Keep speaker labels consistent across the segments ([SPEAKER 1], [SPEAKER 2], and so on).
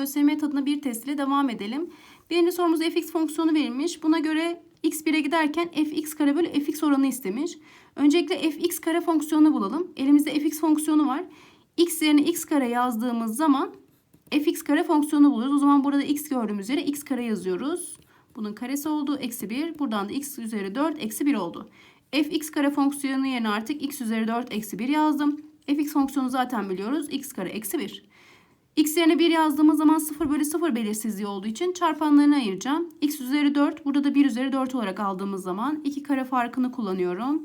[SPEAKER 1] ÖSYM tadına bir test ile devam edelim. Birinci sorumuzda fx fonksiyonu verilmiş. Buna göre x 1'e giderken fx kare bölü fx oranı istemiş. Öncelikle fx kare fonksiyonunu bulalım. Elimizde fx fonksiyonu var. x yerine x kare yazdığımız zaman fx kare fonksiyonu buluruz. O zaman burada x gördüğümüz yere x kare yazıyoruz. Bunun karesi oldu. Eksi 1. Buradan da x üzeri 4 eksi 1 oldu. fx kare fonksiyonu yerine artık x üzeri 4 eksi 1 yazdım. fx fonksiyonu zaten biliyoruz. x kare eksi 1. x yerine 1 yazdığımız zaman 0 bölü 0 belirsizliği olduğu için çarpanlarını ayıracağım. x üzeri 4 burada da 1 üzeri 4 olarak aldığımız zaman 2 kare farkını kullanıyorum.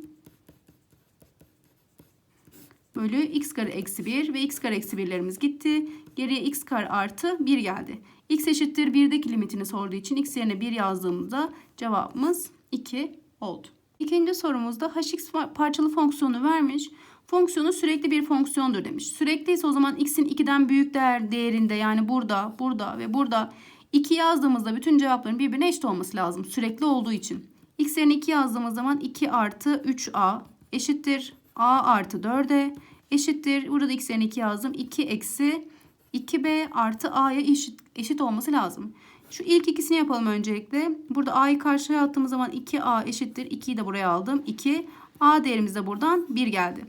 [SPEAKER 1] Bölü x kare eksi 1 ve x kare eksi 1'lerimiz gitti. Geriye x kare artı 1 geldi. x eşittir 1'deki limitini sorduğu için x yerine 1 yazdığımızda cevabımız 2 oldu. İkinci sorumuzda hx parçalı fonksiyonu vermiş. Fonksiyonu sürekli bir fonksiyondur demiş. Sürekli ise o zaman x'in 2'den büyük değer değerinde yani burada, burada ve burada 2 yazdığımızda bütün cevapların birbirine eşit olması lazım. Sürekli olduğu için. x yerine 2 yazdığımız zaman 2 artı 3a eşittir a artı 4'e eşittir. Burada x yerine 2 yazdım. 2 eksi 2b artı a'ya eşit, eşit olması lazım. Şu ilk ikisini yapalım öncelikle. Burada a'yı karşıya attığımız zaman 2a eşittir. 2'yi de buraya aldım. 2. a değerimiz de buradan 1 geldi.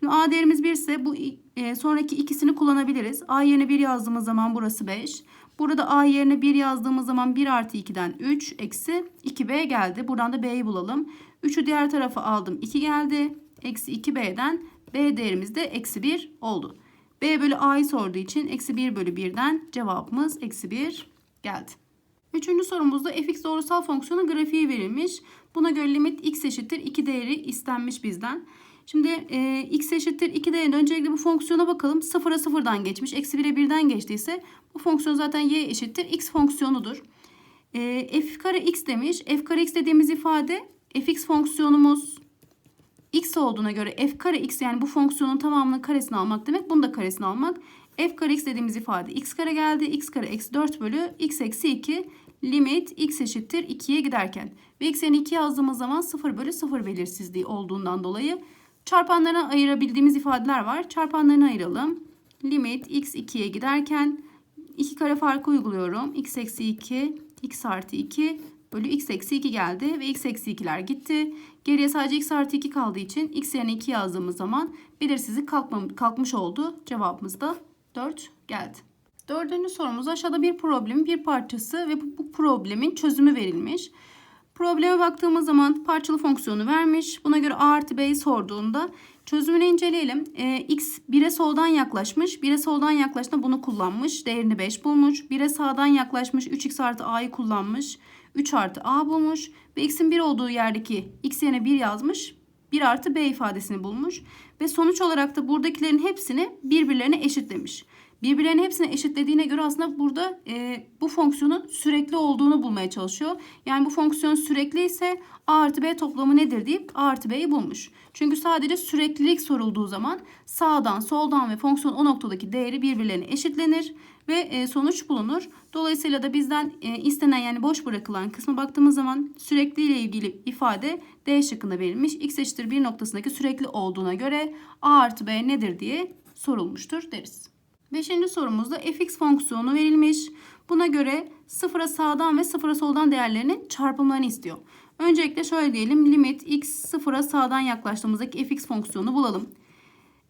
[SPEAKER 1] Şimdi a değerimiz 1 ise bu e, sonraki ikisini kullanabiliriz. a yerine 1 yazdığımız zaman burası 5. Burada a yerine 1 yazdığımız zaman 1 artı 2'den 3 eksi 2b geldi. Buradan da b'yi bulalım. 3'ü diğer tarafa aldım. 2 geldi. Eksi 2b'den b değerimiz de eksi 1 oldu. b bölü a'yı sorduğu için eksi 1 bölü 1'den cevabımız eksi 1 geldi. Üçüncü sorumuzda fx doğrusal fonksiyonun grafiği verilmiş. Buna göre limit x eşittir 2 değeri istenmiş bizden. Şimdi e, x eşittir 2 değerinde öncelikle bu fonksiyona bakalım. 0'a 0'dan geçmiş. Eksi 1'e 1'den geçtiyse bu fonksiyon zaten y eşittir x fonksiyonudur. E, f kare x demiş. f kare x dediğimiz ifade fx fonksiyonumuz x olduğuna göre f kare x yani bu fonksiyonun tamamının karesini almak demek. Bunu da karesini almak. f kare x dediğimiz ifade x kare geldi. x kare eksi 4 bölü x eksi 2 limit x eşittir 2'ye giderken. Ve x'e 2 yazdığımız zaman 0 bölü 0 belirsizliği olduğundan dolayı çarpanlarına ayırabildiğimiz ifadeler var. Çarpanlarını ayıralım. Limit x 2'ye giderken 2 kare farkı uyguluyorum. x eksi 2 x artı 2 bölü x eksi 2 geldi ve x eksi 2'ler gitti. Geriye sadece x artı 2 kaldığı için x yerine 2 yazdığımız zaman belirsizlik kalkma, kalkmış oldu. Cevabımız da 4 geldi. Dördüncü sorumuz aşağıda bir problemin bir parçası ve bu, bu problemin çözümü verilmiş. Probleme baktığımız zaman parçalı fonksiyonu vermiş. Buna göre a artı b'yi sorduğunda çözümünü inceleyelim. Ee, x 1'e soldan yaklaşmış. 1'e soldan yaklaştığında bunu kullanmış. Değerini 5 bulmuş. 1'e sağdan yaklaşmış. 3x artı a'yı kullanmış. 3 artı a bulmuş. Ve x'in 1 olduğu yerdeki x yerine 1 yazmış. 1 artı b ifadesini bulmuş. Ve sonuç olarak da buradakilerin hepsini birbirlerine eşitlemiş. Birbirlerinin hepsini eşitlediğine göre aslında burada e, bu fonksiyonun sürekli olduğunu bulmaya çalışıyor. Yani bu fonksiyon sürekli ise a artı b toplamı nedir deyip a artı b'yi bulmuş. Çünkü sadece süreklilik sorulduğu zaman sağdan soldan ve fonksiyon o noktadaki değeri birbirlerine eşitlenir ve e, sonuç bulunur. Dolayısıyla da bizden e, istenen yani boş bırakılan kısma baktığımız zaman sürekli ile ilgili ifade D şıkkında verilmiş. x eşittir 1 noktasındaki sürekli olduğuna göre a artı b nedir diye sorulmuştur deriz. Beşinci sorumuzda fx fonksiyonu verilmiş. Buna göre sıfıra sağdan ve sıfıra soldan değerlerinin çarpımlarını istiyor. Öncelikle şöyle diyelim. Limit x sıfıra sağdan yaklaştığımızdaki fx fonksiyonu bulalım.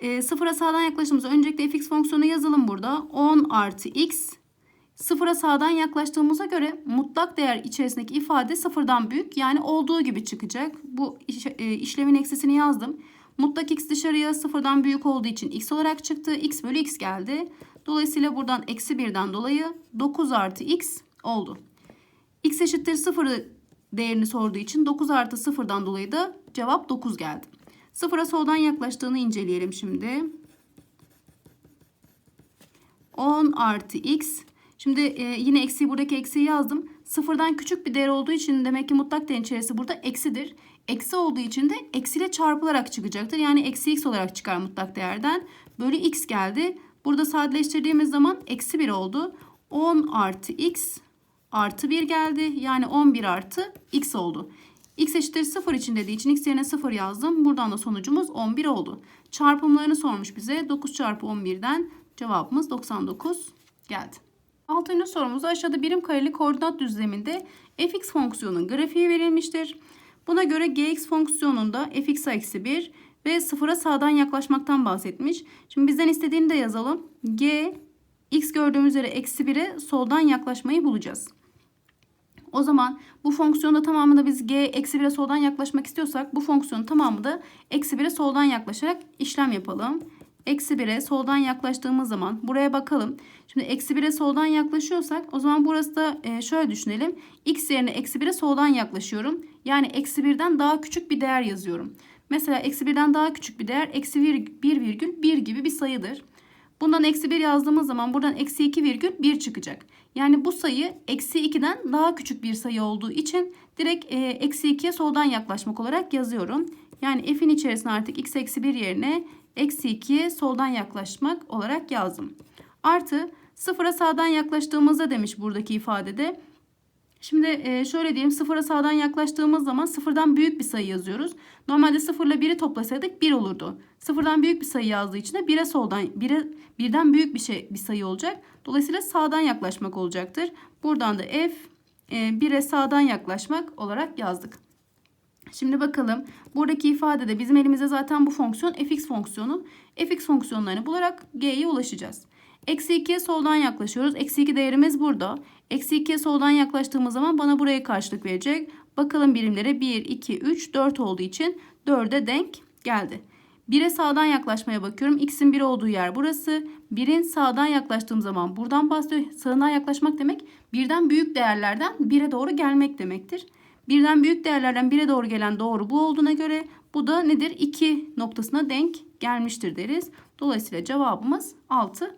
[SPEAKER 1] E, sıfıra sağdan yaklaştığımızda öncelikle fx fonksiyonu yazalım burada. 10 artı x sıfıra sağdan yaklaştığımıza göre mutlak değer içerisindeki ifade sıfırdan büyük. Yani olduğu gibi çıkacak. Bu iş, e, işlemin eksisini yazdım. Mutlak x dışarıya sıfırdan büyük olduğu için x olarak çıktı. x bölü x geldi. Dolayısıyla buradan eksi birden dolayı 9 artı x oldu. x eşittir 0 değerini sorduğu için 9 artı 0'dan dolayı da cevap 9 geldi. Sıfıra soldan yaklaştığını inceleyelim şimdi. 10 artı x. Şimdi e, yine eksiği buradaki eksiği yazdım. Sıfırdan küçük bir değer olduğu için demek ki mutlak değerin içerisi burada eksidir. Eksi olduğu için de eksiyle çarpılarak çıkacaktır. Yani eksi x olarak çıkar mutlak değerden. Bölü x geldi. Burada sadeleştirdiğimiz zaman eksi 1 oldu. 10 artı x artı 1 geldi. Yani 11 artı x oldu. x eşittir 0 için dediği için x yerine 0 yazdım. Buradan da sonucumuz 11 oldu. Çarpımlarını sormuş bize. 9 çarpı 11'den cevabımız 99 geldi. Altıncı sorumuzda aşağıda birim kareli koordinat düzleminde fx fonksiyonunun grafiği verilmiştir. Buna göre gx fonksiyonunda fx eksi 1 ve sıfıra sağdan yaklaşmaktan bahsetmiş. Şimdi bizden istediğini de yazalım. g x gördüğümüz üzere eksi 1'e soldan yaklaşmayı bulacağız. O zaman bu fonksiyonda tamamında biz g eksi 1'e soldan yaklaşmak istiyorsak bu fonksiyonun tamamı da eksi 1'e soldan yaklaşarak işlem yapalım. Eksi 1'e soldan yaklaştığımız zaman buraya bakalım. Şimdi eksi 1'e soldan yaklaşıyorsak o zaman burası da e, şöyle düşünelim. x yerine eksi 1'e soldan yaklaşıyorum. Yani eksi 1'den daha küçük bir değer yazıyorum. Mesela eksi 1'den daha küçük bir değer eksi 1 virgül 1 gibi bir sayıdır. Bundan eksi 1 yazdığımız zaman buradan eksi 2 virgül 1 çıkacak. Yani bu sayı eksi 2'den daha küçük bir sayı olduğu için direkt e, eksi 2'ye soldan yaklaşmak olarak yazıyorum. Yani f'in içerisine artık x eksi 1 yerine eksi 2'ye soldan yaklaşmak olarak yazdım. Artı sıfıra sağdan yaklaştığımızda demiş buradaki ifadede. Şimdi e, şöyle diyeyim sıfıra sağdan yaklaştığımız zaman sıfırdan büyük bir sayı yazıyoruz. Normalde sıfırla 1'i toplasaydık 1 olurdu. Sıfırdan büyük bir sayı yazdığı için de 1'e soldan 1'e birden büyük bir şey bir sayı olacak. Dolayısıyla sağdan yaklaşmak olacaktır. Buradan da f e, 1'e sağdan yaklaşmak olarak yazdık. Şimdi bakalım buradaki ifadede bizim elimizde zaten bu fonksiyon fx fonksiyonu. fx fonksiyonlarını bularak g'ye ulaşacağız. Eksi 2'ye soldan yaklaşıyoruz. Eksi 2 değerimiz burada. Eksi 2'ye soldan yaklaştığımız zaman bana buraya karşılık verecek. Bakalım birimlere 1, 2, 3, 4 olduğu için 4'e denk geldi. 1'e sağdan yaklaşmaya bakıyorum. X'in 1 olduğu yer burası. 1'in sağdan yaklaştığım zaman buradan bahsediyor. Sağından yaklaşmak demek birden büyük değerlerden 1'e doğru gelmek demektir. Birden büyük değerlerden 1'e doğru gelen doğru bu olduğuna göre bu da nedir? 2 noktasına denk gelmiştir deriz. Dolayısıyla cevabımız 6